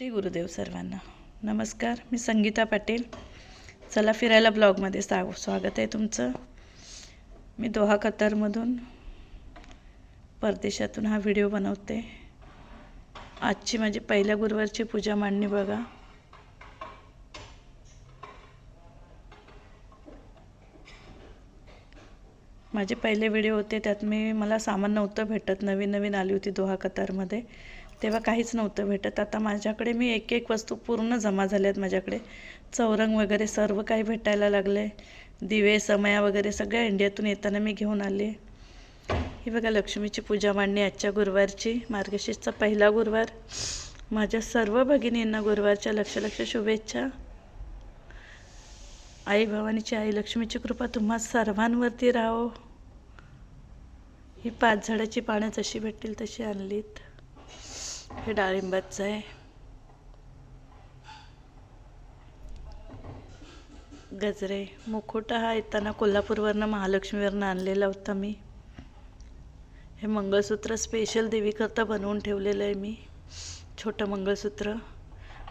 श्री गुरुदेव सर्वांना. नमस्कार मी संगीता पाटील. चला फिरायला ब्लॉगमध्ये सा स्वागत आहे तुमचं. मी दोहा कतारमधून परदेशातून हा व्हिडिओ बनवते. आजची माझी पहिल्या गुरुवारची पूजा मांडणी बघा. माझे पहिले व्हिडिओ होते त्यात मी मला सामान नव्हतं भेटत. नवीन नवीन आली होती दोहा कतारमध्ये. तेव्हा काहीच नव्हतं भेटत. आता माझ्याकडे मी एक एक वस्तू पूर्ण जमा झाल्या आहेत माझ्याकडे. चौरंग वगैरे सर्व काही भेटायला लागले दिवे समया वगैरे सगळ्या इंडियातून येताना मी घेऊन आले. ही बघा लक्ष्मीची पूजा मांडणी आजच्या गुरुवारची. मार्गशीर्षचा पहिला गुरुवार. माझ्या सर्व भगिनींना गुरुवारच्या लक्ष लक्ष शुभेच्छा. आई भवानीची आई लक्ष्मीची कृपा तुम्हा सर्वांवरती राहो. ही पाच झाडाची पानं जशी भेटतील तशी आणलीत. हे डाळिंबाचं आहे. गजरे मुखोटा हा येताना कोल्हापूरवरनं महालक्ष्मीवरनं आणलेला होता मी. हे मंगळसूत्र स्पेशल देवीकरता बनवून ठेवलेलं आहे मी. छोटं मंगळसूत्र.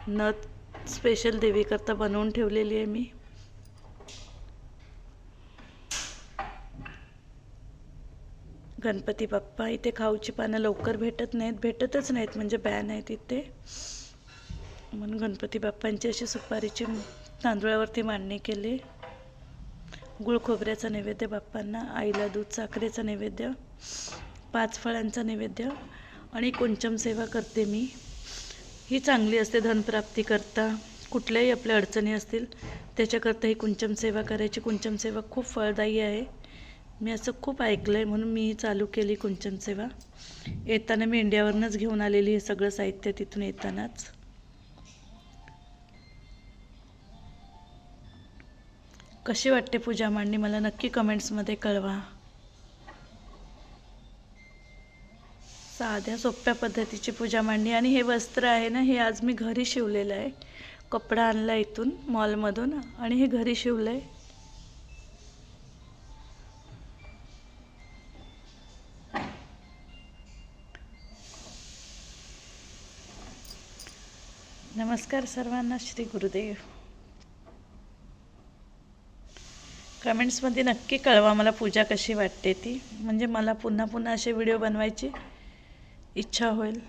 नथ स्पेशल देवीकरता बनवून ठेवलेली आहे मी. गणपती बाप्पा इथे खाऊची पानं लवकर भेटत नाहीत भेटतच नाहीत म्हणजे बॅन आहेत इथे. म्हणून गणपती बाप्पांची अशी सुपारीची तांदूळावरती मांडणी केली. गुळ खोबऱ्याचा नैवेद्य बाप्पांना आईला दूध साखरेचा नैवेद्य पाच फळांचा नैवेद्य आणि कुंचम सेवा करते मी. ही चांगली असते धनप्राप्ती करता. कुठल्याही आपल्या अडचणी असतील त्याच्याकरता ही कुंचम सेवा करायची. कुंचम सेवा खूप फळदायी आहे. मी असं खूप ऐकलं आहे म्हणून मी चालू केली कुंचन सेवा. येताना मी इंडियावरनंच घेऊन आलेली हे सगळं साहित्य तिथून येतानाच. कशी वाटते पूजा मांडणी? मला नक्की कमेंट्समध्ये कळवा. साध्या सोप्या पद्धतीची पूजा मांडणी. आणि हे वस्त्र आहे ना हे आज मी घरी शिवलेलं आहे. कपडा आणला इथून मॉलमधून आणि हे घरी शिवलं आहे नमस्कार सर्वांना श्री गुरुदेव. कमेंट्समध्ये नक्की कळवा मला पूजा कशी वाटते ती. म्हणजे मला पुन्हा पुन्हा असे व्हिडिओ बनवायची इच्छा होईल.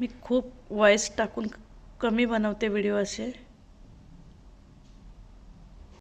मी खूप वॉईस टाकून कमी बनवते व्हिडिओ असे.